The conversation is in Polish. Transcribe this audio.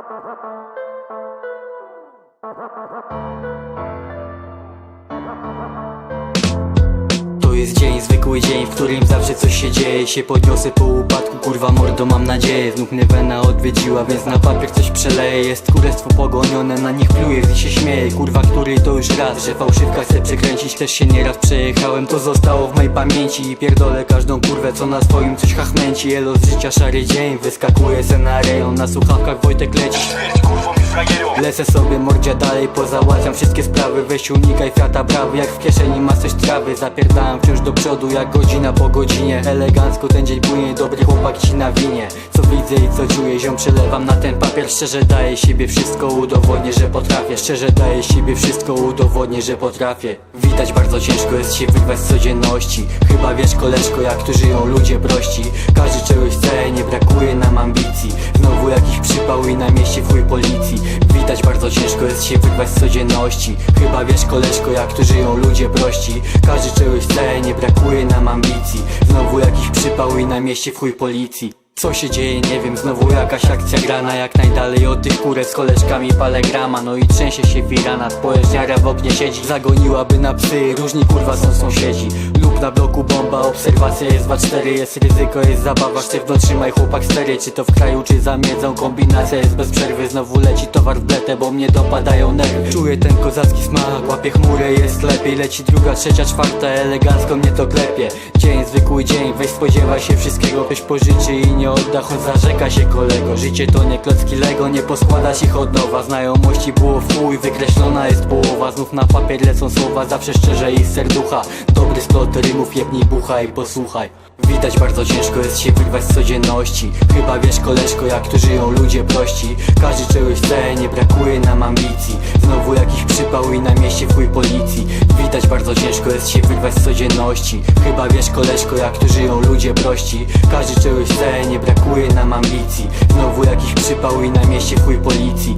To jest dzień, zwykły dzień, w którym zawsze coś się dzieje. Się podniosę po upadku, kurwa mordo mam nadzieję. Znów mnie wena odwiedziła, więc na papier coś przeleję. Jest kurestwo pogonione, na nich pluję i się śmieję Kurwa, który to już raz, że fałszywka chcę przekręcić Też się nieraz przejechałem, to zostało w mojej pamięci I pierdolę każdą kurwę, co na swoim coś chachmęci Elo z życia szary dzień, wyskakuje se na rejon Na słuchawkach Wojtek leci. Śmierć frajerą Lecę sobie mordzia dalej, pozałatwiam wszystkie sprawy. Weź unikaj fiata brawy, jak w kieszeni ma coś trawy. Zapierdalam wciąż do przodu, jak godzina po godzinie. Elegancko ten dzień płynie, dobry chłopak ci na winie. Co widzę i co czuję, ziom przelewam na ten papier. Szczerze daję siebie wszystko, udowodnię, że potrafię. Szczerze daję siebie wszystko, udowodnię, że potrafię. Widać bardzo ciężko jest się wyrwać z codzienności. Chyba wiesz koleżko, jak tu żyją ludzie prości. Każdy czegoś chce, nie brakuje nam ambicji. Znowu jakiś przypał i na mieście Widać bardzo ciężko jest się wyrwać z codzienności. Chyba wiesz koleżko jak tu żyją ludzie prości. Każdy czegoś chce, nie brakuje nam ambicji. Znowu jakiś przypał i na mieście wuj policji co się dzieje, nie wiem, znowu jakaś akcja grana. Jak najdalej od tych kurek z koleżkami palę grama. No i trzęsie się firanat, pojeżdżara w oknie siedzi. Zagoniłaby na psy, różni kurwa są sąsiedzi. Lub na bloku bomba, obserwacja jest 2-4 Jest ryzyko, jest zabawa, sztywno trzymaj chłopak stery. Czy to w kraju, czy za miedzą, kombinacja jest bez przerwy. Znowu leci towar w bletę, bo mnie dopadają nerwy. Czuję ten kozacki smak, łapię chmurę, jest lepiej. Leci druga, trzecia, czwarta, elegancko mnie to klepie. Dzień, zwykły dzień, weź spodziewaj się wszystkiego Ktoś pożyczy i nie odda, choć zarzeka się kolego. Życie to nie klocki Lego, nie poskładasz ich od nowa Znajomości było w chuj, wykreślona jest połowa. Znów na papier lecą słowa, zawsze szczerze i serducha. Dobry splot rymów, jebnij bucha i posłuchaj Widać bardzo ciężko jest się wyrwać z codzienności. Chyba wiesz koleżko jak tu żyją ludzie prości. Każdy czegoś chce, nie brakuje nam ambicji. Znowu jakiś przypał i na mieście w policji. Widać bardzo ciężko jest się wyrwać z codzienności. Chyba wiesz koleżko jak tu żyją ludzie prości. Każdy czegoś chce, nie brakuje nam ambicji. Znowu jakiś przypał i na mieście w policji